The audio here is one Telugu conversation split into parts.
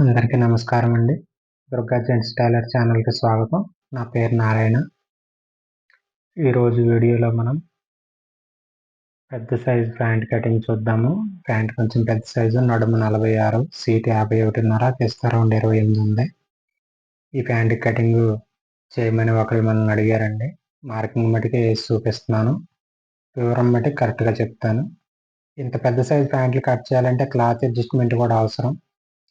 అందరికీ నమస్కారం అండి. దుర్గా జెంట్స్ టైలర్ ఛానల్కి స్వాగతం. నా పేరు నారాయణ. ఈరోజు వీడియోలో మనం పెద్ద సైజు ప్యాంట్ కటింగ్ చూద్దాము. ప్యాంట్ కొంచెం పెద్ద సైజు నడుము నలభై ఆరు సీట్ యాభై ఒకటిన్నర తెస్తారౌండ్ ఇరవై ఎనిమిది ఉంది. ఈ ప్యాంట్ కటింగ్ చేయమని ఒకరు మనల్ని అడిగారండి. మార్కింగ్ మటుకి వేసి చూపిస్తున్నాను. వివరం బట్టి కరెక్ట్గా చెప్తాను. ఇంత పెద్ద సైజు ప్యాంట్లు కట్ చేయాలంటే క్లాత్ అడ్జస్ట్మెంట్ కూడా అవసరం.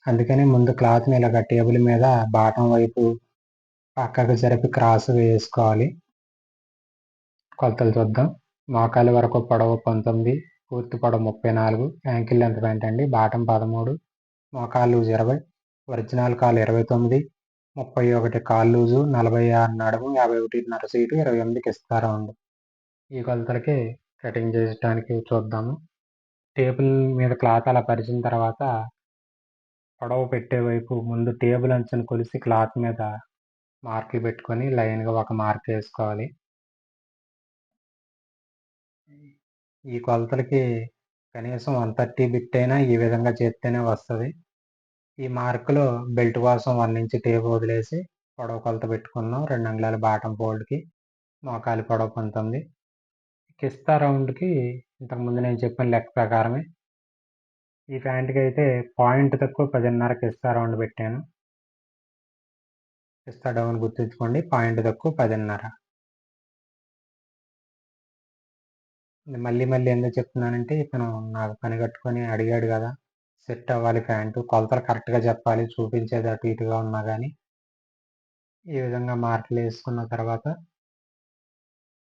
అందుకని ముందు క్లాత్ని ఇలాగ టేబుల్ మీద బాటం వైపు పక్కకు జరిపి క్రాస్ వేసుకోవాలి. కొలతలు చూద్దాం. మోకాలి వరకు పొడవు పంతొమ్మిది పూర్తి పొడవు ముప్పై నాలుగు యాంకిల్ లెంత్ ప్యాంట్ అండి బాటం పదమూడు మోకాలు లూజ్ ఇరవై ఒరిజినల్ కాలు ఇరవై తొమ్మిది ముప్పై ఒకటి కాలు లూజు నలభై ఆరు నడుము యాభై ఒకటిన్నర సీటు ఇరవై ఎనిమిదికి ఇస్తారా ఉంది ఈ కొలతలకి కటింగ్ చేయడానికి చూద్దాము. టేబుల్ మీద క్లాత్ అలా పరిచిన తర్వాత పొడవ పెట్టే వైపు ముందు టేబుల్ అంచుని కొలిసి క్లాత్ మీద మార్కులు పెట్టుకొని లైన్గా ఒక మార్క్ వేసుకోవాలి. ఈ కొలతలకి కనీసం వన్ థర్టీ బిట్ అయినా ఈ విధంగా చేస్తేనే వస్తుంది. ఈ మార్కులో బెల్ట్ కోసం వన్ ఇంచ్ టేప్ వదిలేసి పొడవు కొలత పెట్టుకున్నాం. రెండు అంగుళాల బాటం ఫోల్డ్కి మోకాలి పొడవు పంతొమ్మిది. కిస్తా రౌండ్కి ఇంతకుముందు నేను చెప్పిన లెక్క ప్రకారమే ఈ ప్యాంట్కి అయితే పాయింట్ తక్కువ పదిన్నరకి ఇస్తా రౌండ్ పెట్టాను. ఇస్తా డౌన్ గుర్తుంచుకోండి పాయింట్ తక్కువ పదిన్నర. మళ్ళీ మళ్ళీ ఎందుకు చెప్తున్నానంటే ఇతను నాకు పని కట్టుకొని అడిగాడు కదా సెట్ అవ్వాలి ప్యాంటు కొలతలు కరెక్ట్గా చెప్పాలి చూపించేది అటు ఇటుగా ఉన్నా కానీ ఈ విధంగా మార్కులు వేసుకున్న తర్వాత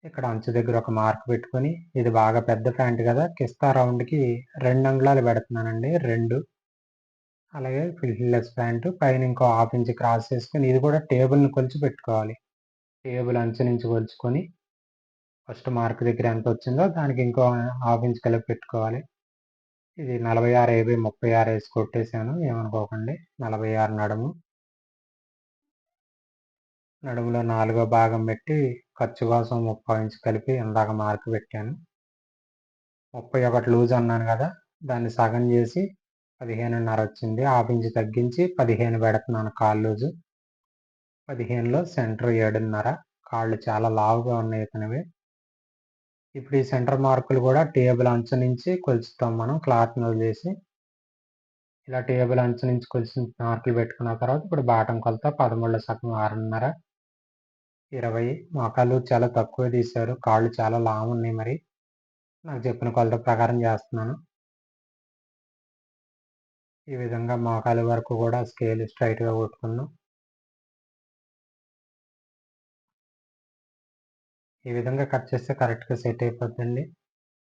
ఇక్కడ అంచు దగ్గర ఒక మార్క్ పెట్టుకొని ఇది బాగా పెద్ద ప్యాంట్ కదా కిస్తా రౌండ్కి రెండు అంగుళాలు పెడుతున్నానండి రెండు. అలాగే ఫిల్లెస్ ప్యాంటు పైన ఇంకో హాఫ్ ఇంచ్ క్రాస్ చేసుకొని ఇది కూడా టేబుల్ని కొలిచి పెట్టుకోవాలి. టేబుల్ అంచు నుంచి కొలుచుకొని ఫస్ట్ మార్క్ దగ్గర ఎంత వచ్చిందో దానికి ఇంకో హాఫ్ ఇంచ్ కలిపి పెట్టుకోవాలి. ఇది నలభై ఆరు ఏబీ ముప్పై ఆరు వేసి కొట్టేశాను ఏమనుకోకండి నలభై ఆరు నడుము. నడుములో నాలుగో భాగం పెట్టి ఖర్చు కోసం ముప్పై ఇంచ్ కలిపి ఇందాక మార్క్ పెట్టాను. ముప్పై ఒకటి లూజ్ అన్నాను కదా దాన్ని సగం చేసి పదిహేనున్నర వచ్చింది. హాఫ్ ఇంచ్ తగ్గించి పదిహేను పెడుతున్నాను కాళ్ళు లూజు. పదిహేనులో సెంటర్ ఏడున్నర. కాళ్ళు చాలా లావుగా ఉన్నాయి ఇతనివి. ఇప్పుడు ఈ సెంటర్ మార్కులు కూడా టేబుల్ అంచు నుంచి కొలుచుతాం మనం క్లాత్ వదిలేసి ఇలా టేబుల్ అంచు నుంచి కొలిచిన మార్కులు పెట్టుకున్న తర్వాత ఇప్పుడు బాటం కొలత పదమూడులో సగం ఆరున్నర. ఇరవై మోకాలు చాలా తక్కువ తీశారు. కాళ్ళు చాలా లాంగ్ ఉన్నాయి మరి. నాకు చెప్పిన కొలత ప్రకారం చేస్తున్నాను. ఈ విధంగా మోకాలు వరకు కూడా స్కేల్ స్ట్రైట్గా కొట్టుకున్నాం. ఈ విధంగా కట్ చేస్తే కరెక్ట్గా సెట్ అయిపోతుంది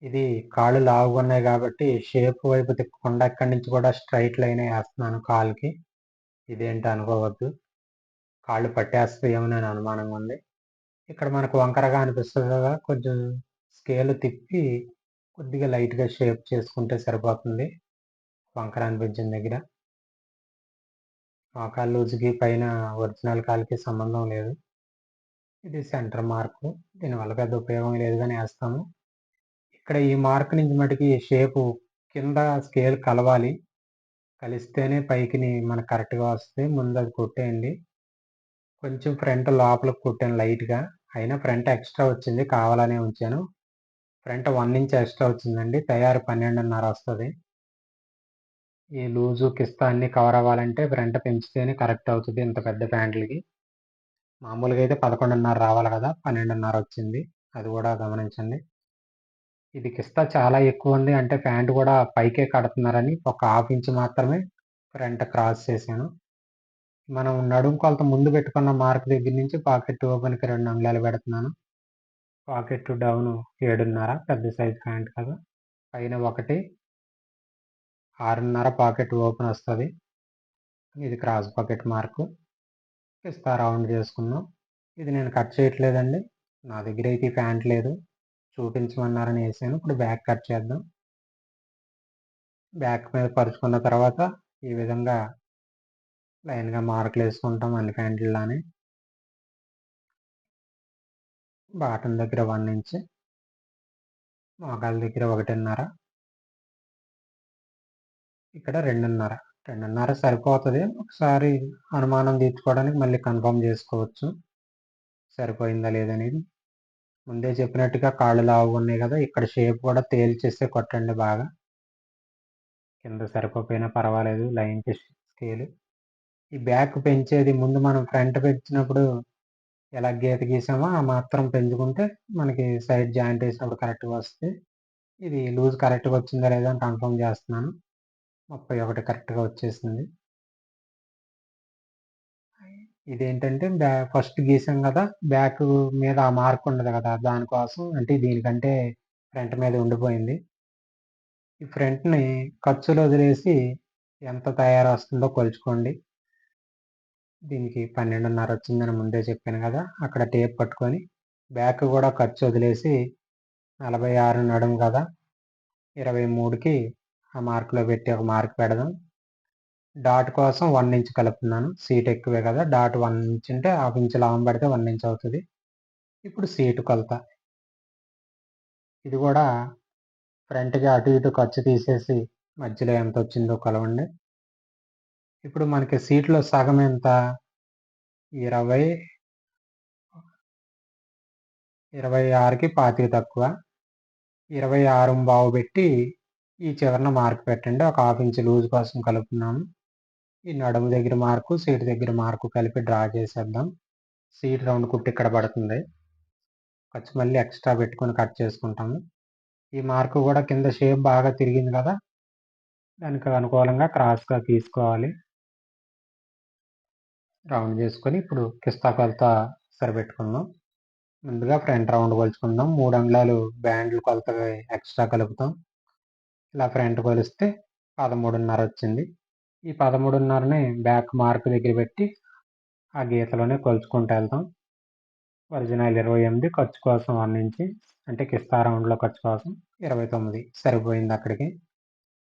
ఇది కాళ్ళు లావుగా ఉన్నాయి కాబట్టి షేప్ వైపు తిప్పకుండా ఇక్కడి నుంచి కూడా స్ట్రైట్ లైన్ వేస్తున్నాను కాలుకి ఇదేంటి అనుకోవద్దు. కాళ్ళు పట్టేస్తాయేమో అని అనుమానంగా ఉంది. ఇక్కడ మనకు వంకరగా అనిపిస్తుంది కదా కొంచెం స్కేల్ తిప్పి కొద్దిగా లైట్గా షేప్ చేసుకుంటే సరిపోతుంది. వంకర అనిపించిన దగ్గర. మోకాలు లూజ్కి పైన ఒరిజినల్ కాలుకి సంబంధం లేదు. ఇది సెంటర్ మార్కు దీనివల్ల పెద్ద ఉపయోగం లేదు కానీ వేస్తాము. ఇక్కడ ఈ మార్క్ నుంచి మటుకి షేపు కింద స్కేల్ కలవాలి. కలిస్తేనే పైకి మనకు కరెక్ట్గా వస్తుంది ముందు అది కొట్టేయండి. కొంచెం ఫ్రంట్ లోపలికి కుట్టాను లైట్గా. అయినా ఫ్రంట్ ఎక్స్ట్రా వచ్చింది కావాలనే ఉంచాను. ఫ్రంట్ వన్ ఇంచ్ ఎక్స్ట్రా వచ్చిందండి తయారు పన్నెండున్నర వస్తుంది. ఈ లూజు కిస్తా అన్నీ కవర్ అవ్వాలంటే ఫ్రంట్ పెంచితేనే కరెక్ట్ అవుతుంది ఇంత పెద్ద ప్యాంట్లకి. మామూలుగా అయితే పదకొండున్నర రావాలి కదా పన్నెండున్నర వచ్చింది. అది కూడా గమనించండి. ఇది కిస్తా చాలా ఎక్కువ ఉంది అంటే ప్యాంట్ కూడా పైకే కడుతున్నారని ఒక హాఫ్ ఇంచ్ మాత్రమే ఫ్రంట్ క్రాస్ చేశాను. మనం నడుము కొలత ముందు పెట్టుకున్న మార్క్ దగ్గర నుంచి పాకెట్ ఓపెన్కి రెండు అంగుళాలు పెడుతున్నాను. పాకెట్ డౌన్ ఏడున్నర పెద్ద సైజ్ ప్యాంట్ కదా. పైన ఒకటి ఆరున్నర పాకెట్ ఓపెన్ వస్తుంది. ఇది క్రాస్ పాకెట్ మార్కు. ఇస్తా రౌండ్ చేసుకున్నాం. ఇది నేను కట్ చేయట్లేదండి. నా దగ్గర అయితే ప్యాంట్ లేదు. చూపించమన్నారని వేసాను. ఇప్పుడు బ్యాక్ కట్ చేద్దాం. బ్యాక్ మీద పరుచుకున్న తర్వాత ఈ విధంగా లైన్గా మార్కులు వేసుకుంటాం అన్ని ప్యాంట్లలానే. బాటం దగ్గర వన్ ఇంచ్ మోకాల దగ్గర ఒకటిన్నర. ఇక్కడ రెండున్నర. రెండున్నర సరిపోతుంది. ఒకసారి అనుమానం తీర్చుకోవడానికి మళ్ళీ కన్ఫర్మ్ చేసుకోవచ్చు. సరిపోయిందా లేదనేది ముందే చెప్పినట్టుగా కాళ్ళు లావుగా ఉన్నాయి కదా ఇక్కడ షేప్ కూడా తేల్చేస్తే కొట్టండి బాగా. కింద సరిపోయినా పర్వాలేదు లైన్కి స్కేల్. ఈ బ్యాక్ పెంచేది ముందు మనం ఫ్రంట్ పెంచినప్పుడు ఎలా గీత గీసామో ఆ మాత్రం పెంచుకుంటే మనకి సైడ్ జాయింట్ వేసినప్పుడు కరెక్ట్గా వస్తే ఇది లూజ్ కరెక్ట్గా వచ్చిందా లేదా అని కన్ఫర్మ్ చేస్తున్నాను. ముప్పై ఒకటి కరెక్ట్గా వచ్చేసింది. ఇదేంటంటే బ్యా ఫస్ట్ గీసాం కదా బ్యాక్ మీద ఆ మార్క్ ఉండదు కదా దానికోసం అంటే దీనికంటే ఫ్రంట్ మీద ఉండిపోయింది. ఈ ఫ్రంట్ని ఖర్చులు వదిలేసి ఎంత తయారు వస్తుందో కొలుచుకోండి. దీనికి పన్నెండున్నర వచ్చిందని ముందే చెప్పాను కదా అక్కడ టేప్ పట్టుకొని బ్యాక్ కూడా ఖర్చు వదిలేసి నలభై ఆరు నడుము కదా ఇరవై మూడుకి ఆ మార్కులో పెట్టి ఒక మార్క్ పెడదాం. డాట్ కోసం వన్ ఇంచ్ కలుపుతున్నాను సీట్ ఎక్కువే కదా డాట్ వన్ ఇంచ్ ఉంటే హాఫ్ ఇంచ్ లాభం పడితే వన్ ఇంచ్ అవుతుంది. ఇప్పుడు సీటు కొలత. ఇది కూడా ఫ్రంట్కి అటు ఇటు ఖర్చు తీసేసి మధ్యలో ఎంత వచ్చిందో కొలవండి. ఇప్పుడు మనకి సీట్లో సగం ఎంత? ఇరవై ఇరవై ఆరుకి పాతిక తక్కువ. ఇరవై ఆరు బావు పెట్టి ఈ చివరన మార్క్ పెట్టండి. ఒక హాఫ్ ఇంచ్ లూజ్ కోసం కలుపుతున్నాము. ఈ నడుము దగ్గర మార్కు సీట్ దగ్గర మార్కు కలిపి డ్రా చేసేద్దాం. సీట్ రౌండ్ కుట్టి ఇక్కడ పడుతుంది. ఖర్చు మళ్ళీ ఎక్స్ట్రా పెట్టుకొని కట్ చేసుకుంటాము. ఈ మార్కు కూడా కింద షేప్ బాగా తిరిగింది కదా? దానికి అనుకూలంగా క్రాస్గా తీసుకోవాలి రౌండ్ చేసుకొని ఇప్పుడు కిస్తా కొలత సరిపెట్టుకుందాం ముందుగా ఫ్రంట్ రౌండ్ కొలుచుకుందాం. మూడు అంగుళాలు బ్యాండ్లు కొలత ఎక్స్ట్రా కలుపుతాం. ఇలా ఫ్రంట్ కొలిస్తే పదమూడున్నర వచ్చింది. ఈ పదమూడున్నరని బ్యాక్ మార్క్ దగ్గర పెట్టి ఆ గీతలోనే కొలుచుకుంటూ వెళ్తాం. ఒరిజినల్ ఇరవై ఎనిమిది ఖర్చు కోసం వన్ నుంచి అంటే కిస్తా రౌండ్లో ఖర్చు కోసం ఇరవై తొమ్మిది సరిపోయింది అక్కడికి.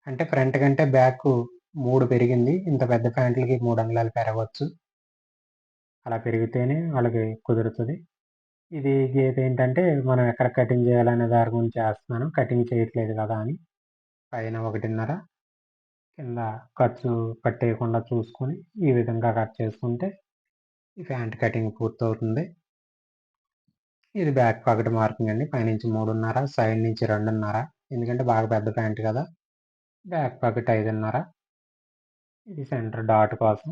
అంటే ఫ్రంట్ కంటే బ్యాక్ మూడు పెరిగింది. ఇంత పెద్ద ప్యాంట్లకి మూడు అంగుళాలు పెరగవచ్చు. అలా పెరిగితేనే వాళ్ళకి కుదురుతుంది. ఇది గీత ఏంటంటే మనం ఎక్కడ కటింగ్ చేయాలనే దాని గురించి చేస్తున్నాను కటింగ్ చేయట్లేదు కదా అని. పైన ఒకటిన్నర కింద ఖర్చు పట్టేయకుండా చూసుకొని ఈ విధంగా కట్ చేసుకుంటే ఈ ప్యాంట్ కటింగ్ పూర్తవుతుంది. ఇది బ్యాక్ పాకెట్ మార్కింగ్ అండి. పైనుంచి మూడున్నర సైడ్ నుంచి రెండున్నర. ఎందుకంటే బాగా పెద్ద ప్యాంట్ కదా. బ్యాక్ పాకెట్ ఐదున్నర. ఇది సెంటర్ డాట్ కోసం.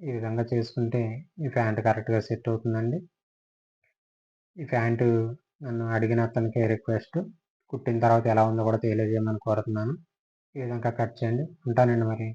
ఈ విధంగా చేసుకుంటే ఈ ప్యాంట్ కరెక్ట్గా సెట్ అవుతుందండి. ఈ ప్యాంటు నన్ను అడిగిన అతనికి రిక్వెస్ట్ కుట్టిన తర్వాత ఎలా ఉందో కూడా తెలియజేయమని కోరుతున్నాను. ఈ విధంగా కట్ చేయండి. ఉంటానండి మరి.